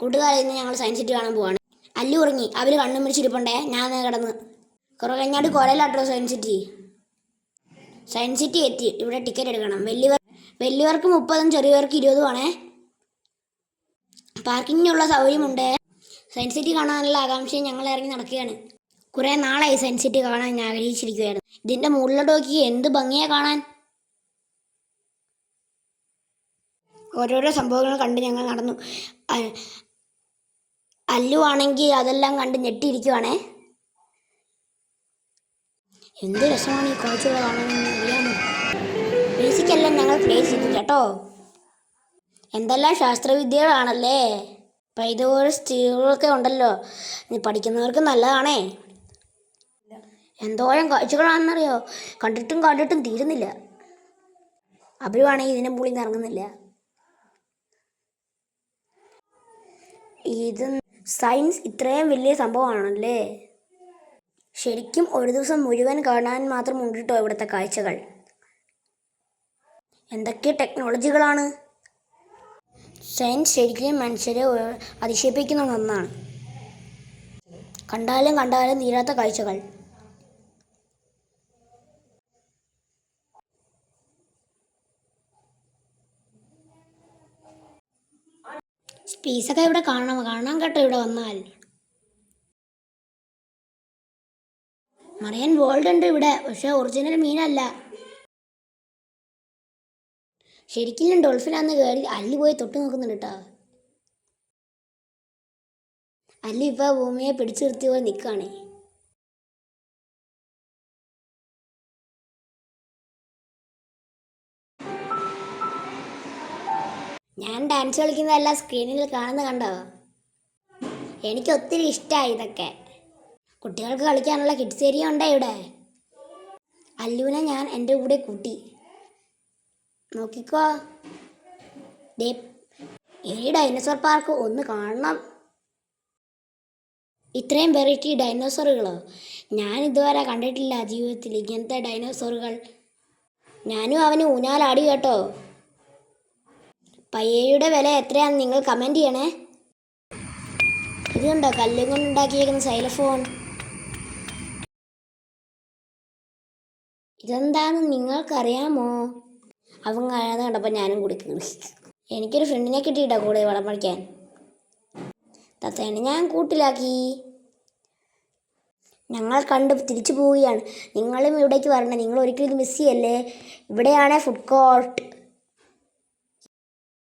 കൂട്ടുകാരെ ഇന്ന് ഞങ്ങൾ സയൻസ് സിറ്റി കാണാൻ പോവാണ്. അല്ലു ഉറങ്ങി. അവർ കണ്ണും പിടിച്ചിരിപ്പുണ്ടേ ഞാൻ കിടന്ന്. കുറേ കഴിഞ്ഞാട് കൊലയിലാട്ടോ സയൻസ് സിറ്റി. സയൻസ് സിറ്റി എത്തി. ഇവിടെ ടിക്കറ്റ് എടുക്കണം. വലിയവർ വലിയവർക്ക് മുപ്പതും ചെറിയവർക്ക് ഇരുപതും ആണേ. പാർക്കിങ്ങിനുള്ള സൗകര്യമുണ്ട്? സയൻസ് സിറ്റി കാണാനുള്ള ആകാംക്ഷയും ഞങ്ങൾ ഇറങ്ങി നടക്കുകയാണ്. കുറേ നാളായി സയൻസ് സിറ്റി കാണാൻ ഞാൻ ആഗ്രഹിച്ചിരിക്കുകയായിരുന്നു. ഇതിന്റെ മുകളിലോട്ട് നോക്കി എന്ത് ഭംഗിയാ കാണാൻ. ഓരോരോ സംഭവങ്ങൾ കണ്ട് ഞങ്ങൾ നടന്നു. അല്ലു ആണെങ്കിൽ അതെല്ലാം കണ്ട് ഞെട്ടിയിരിക്കുവാണേ. എന്ത് രസമാണ് ഈ കാഴ്ചകൾ കാണാനെന്ന് അറിയാമോ ഞങ്ങൾ പ്ലേ ചെയ്തു കേട്ടോ? എന്തെല്ലാം ശാസ്ത്രവിദ്യകളാണല്ലേ? അപ്പം ഇതുപോലെ സ്ത്രീകളൊക്കെ ഉണ്ടല്ലോ. നീ പഠിക്കുന്നവർക്ക് നല്ലതാണേ. എന്തോരം കാഴ്ചകളാണെന്നറിയോ? കണ്ടിട്ടും കണ്ടിട്ടും തീരുന്നില്ല. അവരുവാണെങ്കിൽ ഇതിനെ നിന്ന് ഇറങ്ങുന്നില്ല ഇത് സയൻസ് ഇത്രയും വലിയ സംഭവമാണല്ലേ? ശരിക്കും ഒരു ദിവസം മുഴുവൻ കാണാൻ മാത്രം ഉണ്ട് കേട്ടോ ഇവിടുത്തെ കാഴ്ചകൾ? എന്തൊക്കെ ടെക്നോളജികളാണ്? സയൻസ് ശരിക്കും മനുഷ്യരെ അതിശയിപ്പിക്കുന്ന ഒന്നാണ്. കണ്ടാലും കണ്ടാലും തീരാത്ത കാഴ്ചകൾ. സ്പേസൊക്കെ ഇവിടെ കാണണം. കാണാൻ കേട്ടോ ഇവിടെ വന്നാൽ. മറിയൻ വേൾഡ് ഉണ്ട് ഇവിടെ പക്ഷെ ഒറിജിനൽ മീനല്ല. ശരിക്കും ഡോൾഫിനാന്ന് കയറി അല്ലി പോയി തൊട്ട് നോക്കുന്നുണ്ട് കേട്ടോ. അല്ലി ഇപ്പൊ ഭൂമിയെ പിടിച്ചു നിർത്തിയ പോലെ നിൽക്കുകയാണേ ഞാൻ ഡാൻസ് കളിക്കുന്നതെല്ലാം സ്ക്രീനിൽ കാണുന്ന കണ്ടോ? എനിക്ക് ഒത്തിരി ഇഷ്ടമായി ഇതൊക്കെ. കുട്ടികൾക്ക് കളിക്കാനുള്ള കിഡ്സ് ഏരിയ ഉണ്ട് ഇവിടെ? അല്ലുവിനെ ഞാൻ എന്റെ കൂടെ കൂട്ടി. നോക്കിക്കോ. ദേ ഈ ഡൈനോസർ പാർക്ക് ഒന്ന് കാണണം. ഇത്രയും വെറൈറ്റി ഡൈനോസറുകളോ ഞാൻ ഇതുവരെ കണ്ടിട്ടില്ല ജീവിതത്തിൽ ഇങ്ങനത്തെ ഡൈനോസറുകൾ ഞാനും അവന് ഊഞ്ഞാലാടി കേട്ടോ. പയ്യയുടെ വില എത്രയാണെന്ന് നിങ്ങൾ കമന്റ് ചെയ്യണേ. ഇത് കണ്ടോ കല്ലും കൊണ്ട് ഉണ്ടാക്കിയേക്കുന്ന സൈലഫോൺ ഇതെന്താണെന്ന് നിങ്ങൾക്കറിയാമോ? അവൻ കഴിയാതെ കണ്ടപ്പോൾ ഞാനും കൂടി എനിക്കൊരു ഫ്രണ്ടിനെ കിട്ടിയിട്ടാ കൂടെ വളം പഠിക്കാൻ തത്തേനെ ഞാൻ കൂട്ടിലാക്കി. ഞങ്ങൾ കണ്ട് തിരിച്ചു പോവുകയാണ്. നിങ്ങളും ഇവിടേക്ക് വരണം നിങ്ങൾ ഒരിക്കലും മിസ് ചെയ്യല്ലേ? ഇവിടെയാണ് ഫുഡ് കോർട്ട്